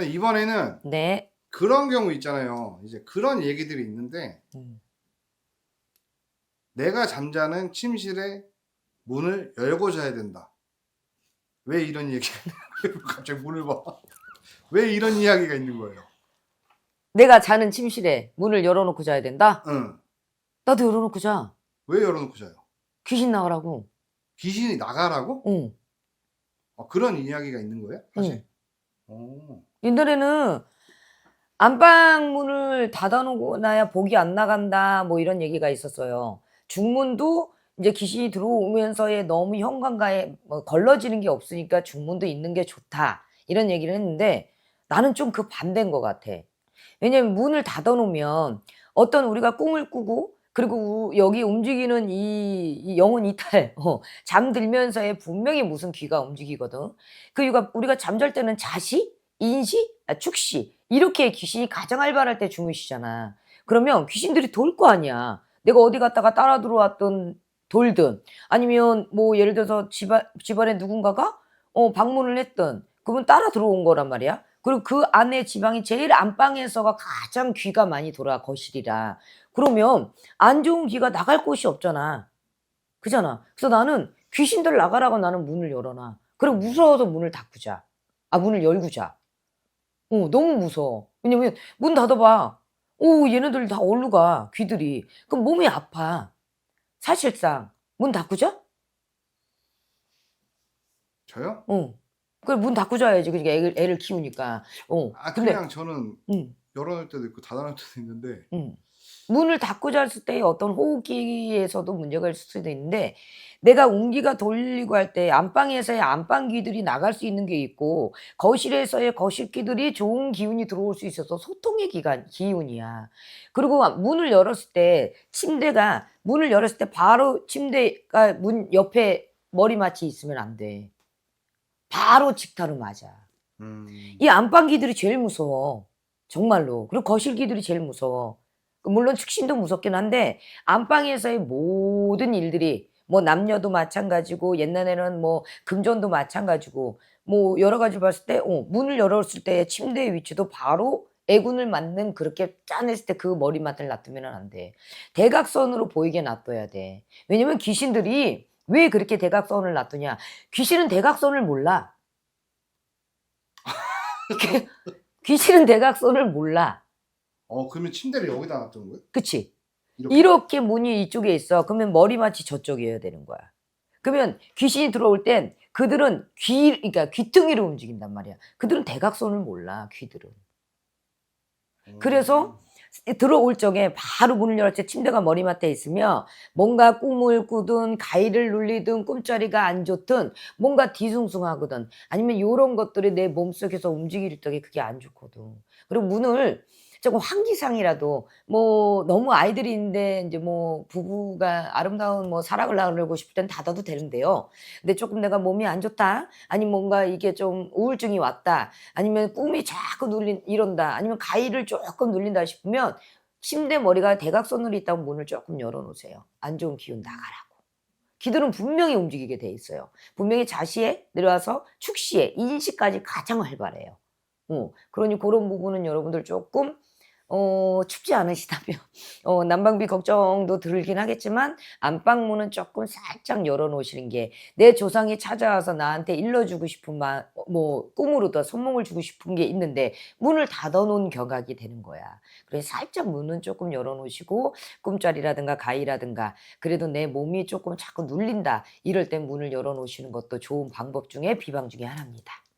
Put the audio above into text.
근데 이번에는 네. 그런 경우 있잖아요. 이제 그런 얘기들이 있는데 음. 내가 잠자는 침실에 문을 열고 자야 된다. 왜 이런 얘기? 갑자기 문을 봐. 왜 이런 이야기가 있는 거예요? 내가 자는 침실에 문을 열어놓고 자야 된다? 응. 나도 열어놓고 자. 왜 열어놓고 자요? 귀신 나가라고. 귀신이 나가라고? 응. 어, 그런 이야기가 있는 거예요? 사실. 응. 오. 옛날에는 안방문을 닫아놓고 나야 복이 안 나간다 뭐 이런 얘기가 있었어요. 중문도 이제 귀신이 들어오면서의 너무 현관가에 뭐 걸러지는 게 없으니까 중문도 있는 게 좋다 이런 얘기를 했는데 나는 좀 그 반대인 것 같아. 왜냐면 문을 닫아놓으면 어떤 우리가 꿈을 꾸고 그리고 우- 여기 움직이는 이, 이 영혼 이탈 어, 잠들면서의 분명히 무슨 귀가 움직이거든. 그 이유가 우리가 잠잘 때는 자시, 인시, 아, 축시 이렇게 귀신이 가장 활발할 때 주무시잖아. 그러면 귀신들이 돌 거 아니야. 내가 어디 갔다가 따라 들어왔던 돌든 아니면 뭐 예를 들어서 집안 집안에 누군가가 어 방문을 했던 그분 따라 들어온 거란 말이야. 그리고 그 안에 지방이 제일 안방에서가 가장 귀가 많이 돌아 거실이라. 그러면 안 좋은 귀가 나갈 곳이 없잖아. 그잖아. 그래서 나는 귀신들 나가라고 나는 문을 열어놔. 그리고 무서워서 문을 닫고 자. 아, 문을 열고 자. 어, 너무 무서워. 왜냐면 문 닫아봐. 오, 얘네들 다 어디로 가, 귀들이. 그럼 몸이 아파. 사실상. 문 닫고 자? 저요? 어. 그래, 문 닫고 자야지. 그러니까 애를, 애를 키우니까. 어. 아 근데, 그냥 저는 응, 열어놓을 때도 있고 닫아놓을 때도 있는데 응. 문을 닫고 잤을 때의 어떤 호흡기에서도 문제가 있을 수도 있는데, 내가 운기가 돌리고 할 때 안방에서의 안방귀들이 나갈 수 있는 게 있고, 거실에서의 거실귀들이 좋은 기운이 들어올 수 있어서 소통의 기간, 기운이야. 그리고 문을 열었을 때 침대가, 문을 열었을 때 바로 침대가 문 옆에 머리맡이 있으면 안 돼. 바로 직타로 맞아. 음, 이 안방귀들이 제일 무서워. 정말로. 그리고 거실귀들이 제일 무서워. 물론 축신도 무섭긴 한데 안방에서의 모든 일들이 뭐 남녀도 마찬가지고 옛날에는 뭐 금전도 마찬가지고 뭐 여러 가지 봤을 때 어, 문을 열었을 때 침대의 위치도 바로 애군을 맞는 그렇게 짜냈을 때 그 머리맡을 놔두면 안 돼. 대각선으로 보이게 놔둬야 돼. 왜냐면 귀신들이 왜 그렇게 대각선을 놔두냐? 귀신은 대각선을 몰라. 귀신은 대각선을 몰라. 어 그러면 침대를 여기다 놨던 거예요? 그치? 이렇게? 이렇게 문이 이쪽에 있어. 그러면 머리맡이 저쪽이어야 되는 거야. 그러면 귀신이 들어올 땐 그들은 귀, 그러니까 귀퉁이로 움직인단 말이야. 그들은 대각선을 몰라, 귀들은. 그래서 들어올 적에 바로 문을 열었을 때 침대가 머리맡에 있으면 뭔가 꿈을 꾸든 가위를 눌리든 꿈자리가 안 좋든 뭔가 뒤숭숭하거든. 아니면 이런 것들이 내 몸속에서 움직일 적에 그게 안 좋거든. 그리고 문을 조금 환기상이라도 뭐 너무 아이들이 있는데 이제 뭐 부부가 아름다운 뭐 사랑을 나누고 싶을 땐 닫아도 되는데요. 근데 조금 내가 몸이 안 좋다. 아니면 뭔가 이게 좀 우울증이 왔다. 아니면 꿈이 자꾸 눌린 이런다. 아니면 가위를 조금 눌린다 싶으면 침대 머리가 대각선으로 있다면 문을 조금 열어 놓으세요. 안 좋은 기운 나가라고. 기들은 분명히 움직이게 돼 있어요. 분명히 자시에 내려와서 축시에 인시까지 가장 활발해요. 어, 그러니 그런 부분은 여러분들 조금 어, 춥지 않으시다면 어, 난방비 걱정도 들긴 하겠지만 안방문은 조금 살짝 열어놓으시는 게 내 조상이 찾아와서 나한테 일러주고 싶은 마, 뭐 꿈으로도 선몽을 주고 싶은 게 있는데 문을 닫아놓은 경각이 되는 거야. 그래서 살짝 문은 조금 열어놓으시고 꿈자리라든가 가위라든가 그래도 내 몸이 조금 자꾸 눌린다 이럴 땐 문을 열어놓으시는 것도 좋은 방법 중에 비방 중에 하나입니다.